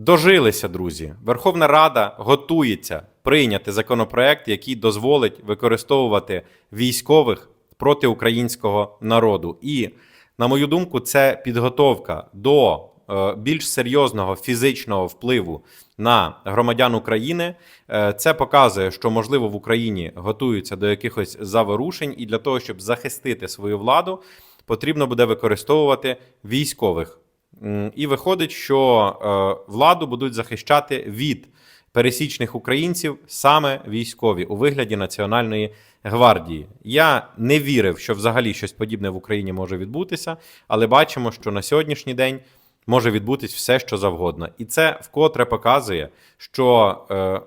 Дожилися, друзі. Верховна Рада готується прийняти законопроект, який дозволить використовувати військових проти українського народу. І, на мою думку, це підготовка до е, більш серйозного фізичного впливу на громадян України. Е, Це показує, що можливо в Україні готуються до якихось заворушень, і для того, щоб захистити свою владу, потрібно буде використовувати військових. І виходить, що е, владу будуть захищати від пересічних українців саме військові у вигляді Національної гвардії. Я не вірив, що взагалі щось подібне в Україні може відбутися, але бачимо, що на сьогоднішній день може відбутись все, що завгодно. І це вкотре показує, що е,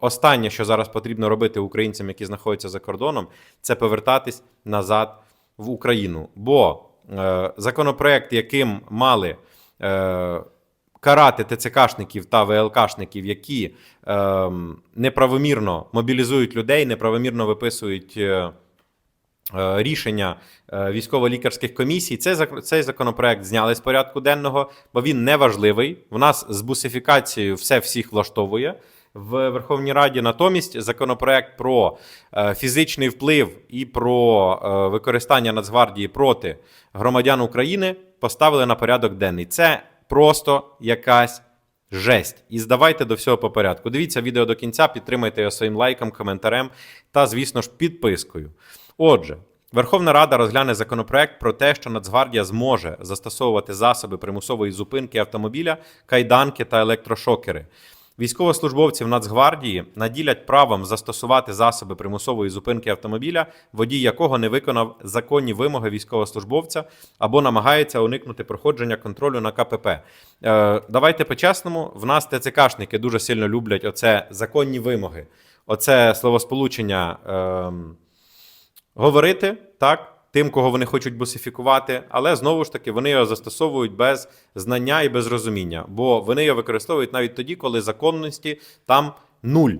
останнє, що зараз потрібно робити українцям, які знаходяться за кордоном, це повертатись назад в Україну. Бо е, законопроект, яким мали карати ТЦКшників та ВЛКшників, які е, неправомірно мобілізують людей, неправомірно виписують. Е, е, Рішення е, військово-лікарських комісій. це цей законопроект зняли з порядку денного, бо він не важливий. В нас з бусифікацією все всіх влаштовує. В Верховній Раді натомість законопроект про е, фізичний вплив і про е, використання Нацгвардії проти громадян України поставили на порядок денний. Це просто якась жесть. І здавайте до всього по порядку. Дивіться відео до кінця, підтримайте його своїм лайком, коментарем та, звісно ж, підпискою. Отже, Верховна Рада розгляне законопроект про те, що Нацгвардія зможе застосовувати засоби примусової зупинки автомобіля, кайданки та електрошокери. Військовослужбовців Нацгвардії наділять правом застосувати засоби примусової зупинки автомобіля, водій якого не виконав законні вимоги військовослужбовця або намагається уникнути проходження контролю на КПП. Е, давайте по-чесному, в нас ТЦКшники дуже сильно люблять оце законні вимоги, оце словосполучення. ем, говорити так, тим, кого вони хочуть бусифікувати, але знову ж таки вони його застосовують без знання і без розуміння, бо вони його використовують навіть тоді, коли законності там нуль.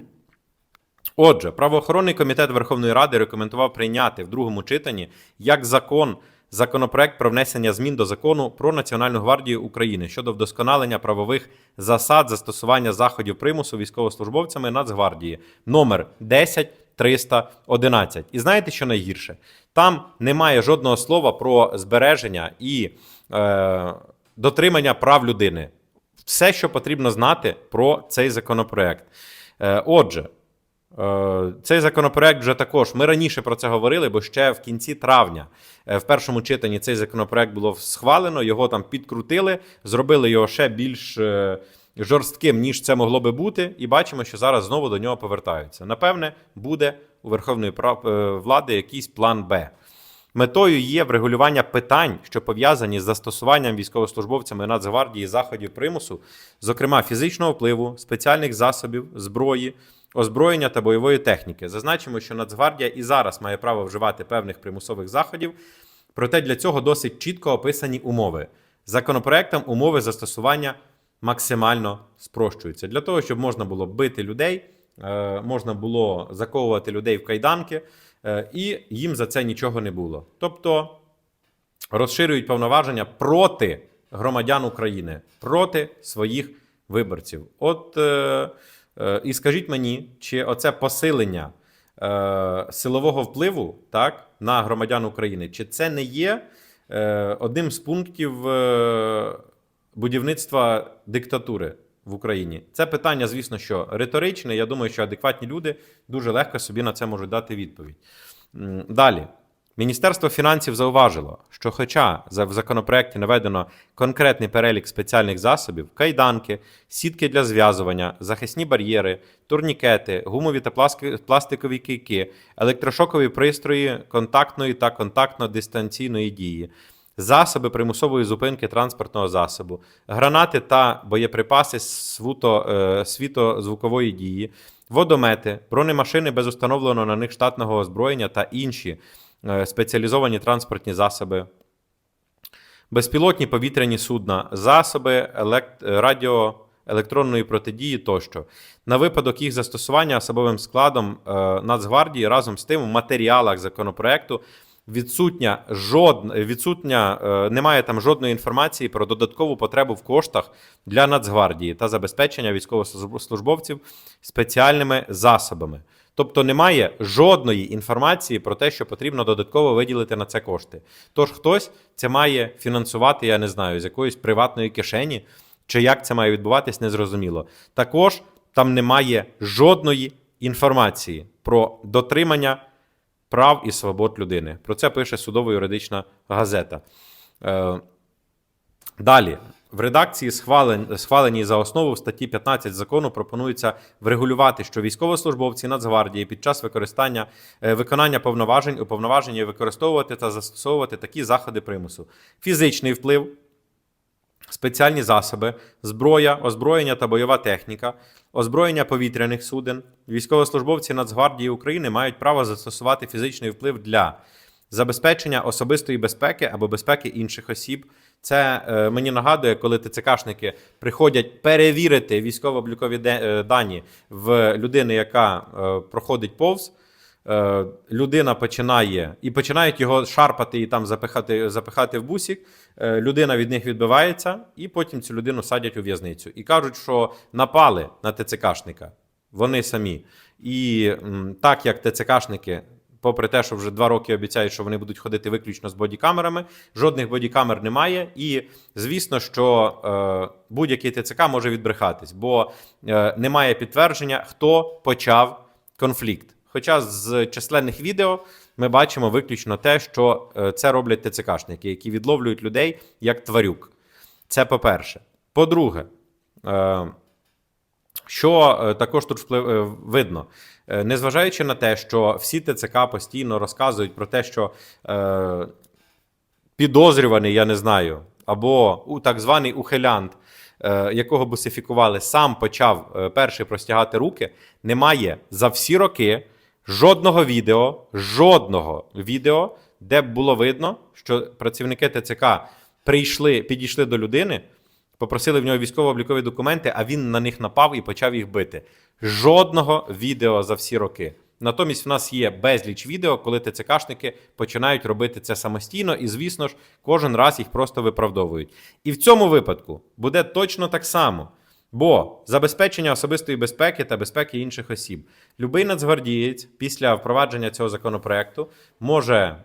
Отже, правоохоронний комітет Верховної Ради рекомендував прийняти в другому читанні як закон законопроект про внесення змін до закону про Національну гвардію України щодо вдосконалення правових засад застосування заходів примусу військовослужбовцями Нацгвардії номер 10311. І знаєте, що найгірше? Там немає жодного слова про збереження і е, дотримання прав людини. Все, що потрібно знати про цей законопроект. Е, отже, Е, Цей законопроект вже також. Ми раніше про це говорили, бо ще в кінці травня е, в першому читанні цей законопроект було схвалено, його там підкрутили, зробили його ще більш е, жорстким, ніж це могло би бути, і бачимо, що зараз знову до нього повертаються. Напевне, буде у Верховної е, влади якийсь план Б. Метою є врегулювання питань, що пов'язані з застосуванням військовослужбовцями Нацгвардії заходів примусу, зокрема фізичного впливу, спеціальних засобів, зброї, озброєння та бойової техніки. Зазначимо, що Нацгвардія і зараз має право вживати певних примусових заходів, проте для цього досить чітко описані умови. Законопроектом умови застосування максимально спрощуються для того, щоб можна було бити людей, е, можна було заковувати людей в кайданки, е, і їм за це нічого не було. Тобто розширюють повноваження проти громадян України, проти своїх виборців. От е, і скажіть мені, чи оце посилення силового впливу так, на громадян України, чи це не є одним з пунктів будівництва диктатури в Україні? Це питання, звісно, що риторичне. Я думаю, що адекватні люди дуже легко собі на це можуть дати відповідь. Далі. Міністерство фінансів зауважило, що, хоча в законопроекті наведено конкретний перелік спеціальних засобів, кайданки, сітки для зв'язування, захисні бар'єри, турнікети, гумові та пластикові кийки, електрошокові пристрої контактної та контактно-дистанційної дії, засоби примусової зупинки транспортного засобу, гранати та боєприпаси свуто, е, світозвукової дії, водомети, бронемашини без установленого на них штатного озброєння та інші е, спеціалізовані транспортні засоби, безпілотні повітряні судна, засоби елект... радіо електронної протидії тощо. На випадок їх застосування особовим складом е, Нацгвардії разом з тим в матеріалах законопроекту Відсутня жодна відсутня, е, немає там жодної інформації про додаткову потребу в коштах для Нацгвардії та забезпечення військовослужбовців спеціальними засобами. Тобто немає жодної інформації про те, що потрібно додатково виділити на це кошти. Тож хтось це має фінансувати, я не знаю, з якоїсь приватної кишені, чи як це має відбуватись, незрозуміло. Також там немає жодної інформації про дотримання прав і свобод людини. Про це пише судово-юридична газета. Е, Далі. В редакції схвален, схваленій за основу в статті 15 закону пропонується врегулювати, що військовослужбовці Нацгвардії під час використання е, виконання повноважень уповноважені використовувати та застосовувати такі заходи примусу: фізичний вплив, спеціальні засоби, зброя, озброєння та бойова техніка, озброєння повітряних суден. Військовослужбовці Нацгвардії України мають право застосувати фізичний вплив для забезпечення особистої безпеки або безпеки інших осіб. Це е, мені нагадує, коли ТЦКшники приходять перевірити військово-облікові е, дані в людини, яка е, проходить повз. Е, людина починає і починають його шарпати і там запихати, запихати в бусік. Е, людина від них відбивається, і потім цю людину садять у в'язницю. І кажуть, що напали на ТЦКшника. Вони самі. І так як ТЦКшники, попри те, що вже два роки обіцяють, що вони будуть ходити виключно з бодікамерами, жодних бодікамер немає. І звісно, що е, будь-який ТЦК може відбрехатись, бо е, немає підтвердження, хто почав конфлікт. Хоча з численних відео ми бачимо виключно те, що е, це роблять ТЦКшники, які відловлюють людей як тварюк. Це по-перше. По-друге, е, що е, також тут вплив, видно, незважаючи на те, що всі ТЦК постійно розказують про те, що підозрюваний, я не знаю, або так званий ухилянт, якого бусифікували, сам почав перший простягати руки, немає за всі роки жодного відео, жодного відео, де б було видно, що працівники ТЦК прийшли, підійшли до людини, попросили в нього військово-облікові документи, а він на них напав і почав їх бити. Жодного відео за всі роки. Натомість в нас є безліч відео, коли ТЦКшники починають робити це самостійно, і, звісно ж, кожен раз їх просто виправдовують. І в цьому випадку буде точно так само. Бо забезпечення особистої безпеки та безпеки інших осіб. Любий нацгвардієць після впровадження цього законопроекту може,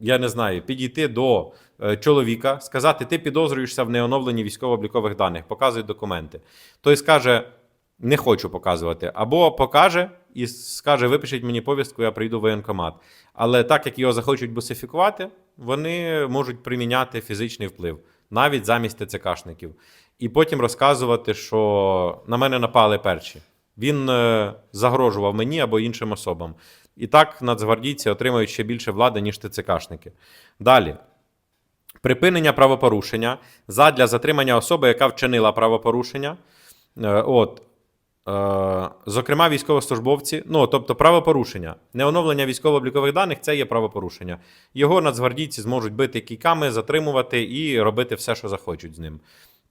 я не знаю, підійти до е, чоловіка, сказати: ти підозрюєшся в неоновленні військово-облікових даних, показуй документи. Той скаже: не хочу показувати, або покаже і скаже: випишіть мені повістку, я прийду в воєнкомат. Але так як його захочуть бусифікувати, вони можуть приміняти фізичний вплив навіть замість ТЦКшників. І потім розказувати, що на мене напали перші. Він е, загрожував мені або іншим особам. І так нацгвардійці отримують ще більше влади, ніж ТЦКшники. Далі. Припинення правопорушення задля затримання особи, яка вчинила правопорушення. Е, От, Зокрема, військовослужбовці, ну тобто правопорушення, неоновлення військово-облікових даних це є правопорушення. Його нацгвардійці зможуть бити кійками, затримувати і робити все, що захочуть з ним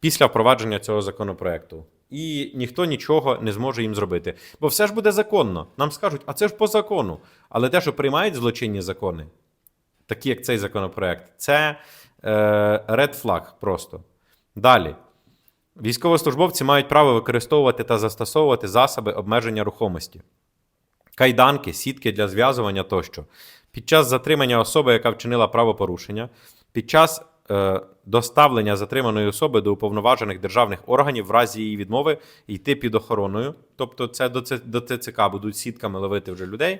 після впровадження цього законопроекту. І ніхто нічого не зможе їм зробити. Бо все ж буде законно. Нам скажуть, а це ж по закону. Але те, що приймають злочинні закони, такі як цей законопроект, це е, red flag просто. Далі. Військовослужбовці мають право використовувати та застосовувати засоби обмеження рухомості, кайданки, сітки для зв'язування тощо. Під час затримання особи, яка вчинила правопорушення, під час е, доставлення затриманої особи до уповноважених державних органів в разі її відмови йти під охороною. Тобто, це до, ТЦК будуть сітками ловити вже людей.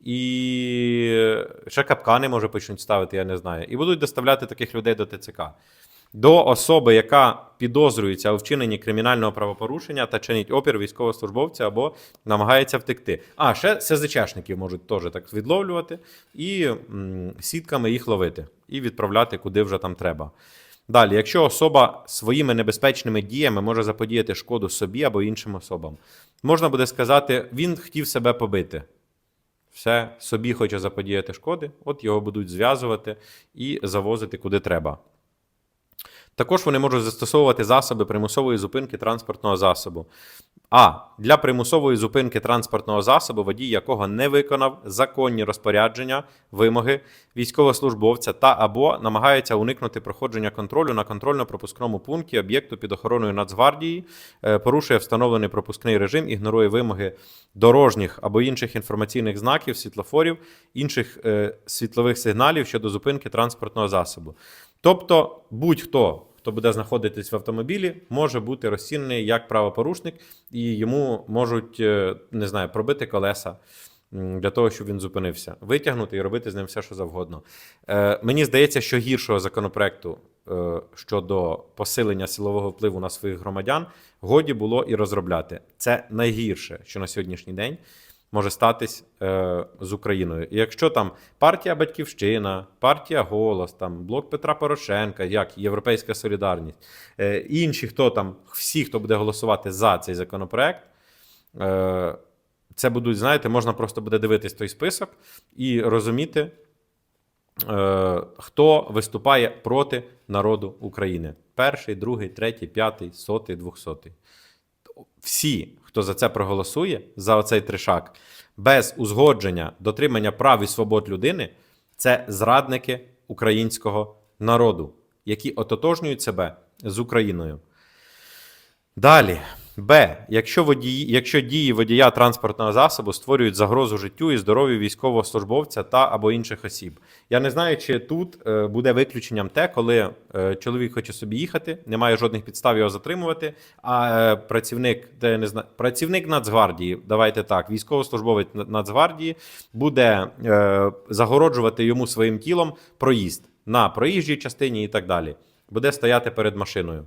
І ще капкани, може, почнуть ставити, я не знаю. І будуть доставляти таких людей до ТЦК. До особи, яка підозрюється у вчиненні кримінального правопорушення та чинить опір військовослужбовця або намагається втекти. А, ще СЗЧшників можуть теж так відловлювати і сітками їх ловити і відправляти куди вже там треба. Далі, якщо особа своїми небезпечними діями може заподіяти шкоду собі або іншим особам, можна буде сказати, він хотів себе побити. Все, собі хоче заподіяти шкоди, от його будуть зв'язувати і завозити куди треба. Також вони можуть застосовувати засоби примусової зупинки транспортного засобу. А. Для примусової зупинки транспортного засобу, водій якого не виконав законні розпорядження, вимоги військовослужбовця та або намагається уникнути проходження контролю на контрольно-пропускному пункті об'єкту під охороною Нацгвардії, е, порушує встановлений пропускний режим, ігнорує вимоги дорожніх або інших інформаційних знаків, світлофорів, інших е, світлових сигналів щодо зупинки транспортного засобу. Тобто, будь-хто, хто буде знаходитись в автомобілі, може бути розцінений як правопорушник, і йому можуть е, не знаю, пробити колеса для того, щоб він зупинився, витягнути і робити з ним все, що завгодно. Е, мені здається, що гіршого законопроекту е, щодо посилення силового впливу на своїх громадян годі було і розробляти. Це найгірше, що на сьогоднішній день може статись е, з Україною. І якщо там партія Батьківщина, партія Голос, там блок Петра Порошенка, як Європейська Солідарність, е, інші, хто там, всі, хто буде голосувати за цей законопроект, е, це будуть, знаєте, можна просто буде дивитись той список і розуміти, е, хто виступає проти народу України. Перший, другий, третій, п'ятий, сотий, двохсотий всі, хто за це проголосує, за оцей тришак, без узгодження дотримання прав і свобод людини, це зрадники українського народу, які ототожнюють себе з Україною. Далі. Б. Якщо, водії, якщо дії водія транспортного засобу створюють загрозу життю і здоров'ю військовослужбовця та або інших осіб. Я не знаю, чи тут е, буде виключенням те, коли е, чоловік хоче собі їхати, немає жодних підстав його затримувати. А е, працівник, де не знаю, працівник Нацгвардії, давайте так, військовослужбовець Нацгвардії буде загороджувати йому своїм тілом проїзд на проїжджій частині і так далі. Буде стояти перед машиною.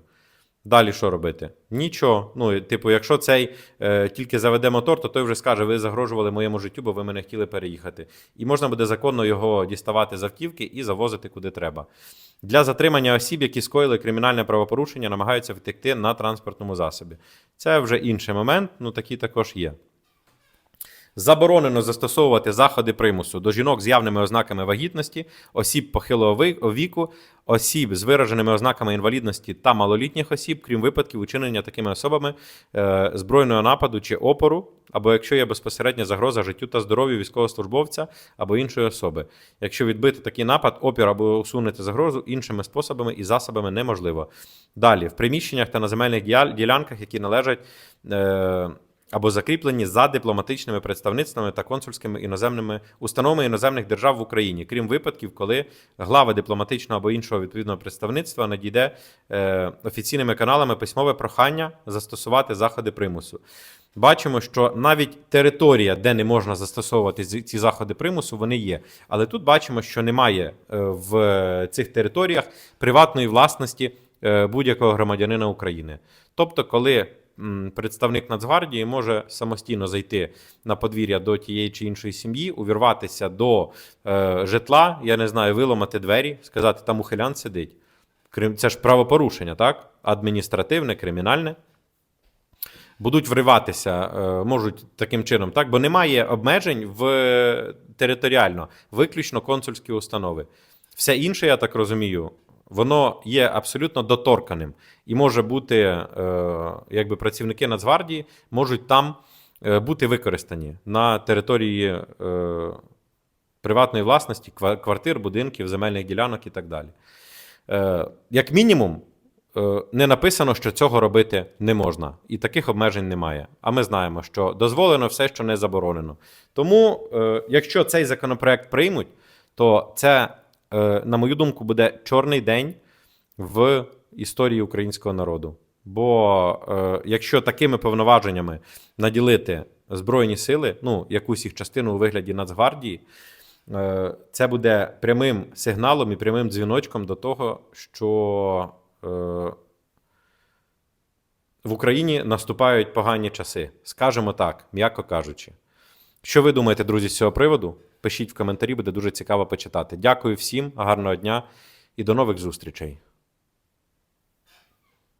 Далі що робити? Нічого. Ну, типу, якщо цей е, тільки заведе мотор, то той вже скаже: ви загрожували моєму життю, бо ви мене хотіли переїхати. І можна буде законно його діставати з автівки і завозити куди треба. Для затримання осіб, які скоїли кримінальне правопорушення, намагаються втекти на транспортному засобі. Це вже інший момент, ну такі також є. Заборонено застосовувати заходи примусу до жінок з явними ознаками вагітності, осіб похилого віку, осіб з вираженими ознаками інвалідності та малолітніх осіб, крім випадків учинення такими особами е, збройного нападу чи опору, або якщо є безпосередня загроза життю та здоров'ю військовослужбовця або іншої особи. Якщо відбити такий напад, опір або усунути загрозу іншими способами і засобами неможливо. Далі, в приміщеннях та на земельних ділянках, які належать. Е, або закріплені за дипломатичними представництвами та консульськими іноземними установами іноземних держав в Україні, крім випадків, коли глава дипломатичного або іншого відповідного представництва надійде е, офіційними каналами письмове прохання застосувати заходи примусу. Бачимо, що навіть територія, де не можна застосовувати ці- заходи примусу, вони є. Але тут бачимо, що немає е, в цих територіях приватної власності е, будь-якого громадянина України. Тобто, коли представник Нацгвардії може самостійно зайти на подвір'я до тієї чи іншої сім'ї, увірватися до е, житла, я не знаю, виламати двері, сказати, там ухилян сидить. Це ж правопорушення, так? Адміністративне, кримінальне. Будуть вриватися, е, можуть таким чином, так? Бо немає обмежень в е, територіально, виключно консульські установи. Все інше, я так розумію, воно є абсолютно доторканим. І може бути, е, якби працівники Нацгвардії можуть там е, бути використані на території е, приватної власності, квартир, будинків, земельних ділянок і так далі. Е, як мінімум, е, не написано, що цього робити не можна, і таких обмежень немає. А ми знаємо, що дозволено все, що не заборонено. Тому, е, якщо цей законопроект приймуть, то це, на мою думку, буде чорний день в історії українського народу. Бо е, якщо такими повноваженнями наділити Збройні сили, ну якусь їх частину у вигляді Нацгвардії, е, це буде прямим сигналом і прямим дзвіночком до того, що е, в Україні наступають погані часи. Скажемо так, м'яко кажучи. Що ви думаєте, друзі, з цього приводу? Пишіть в коментарі, буде дуже цікаво почитати. Дякую всім, гарного дня і до нових зустрічей.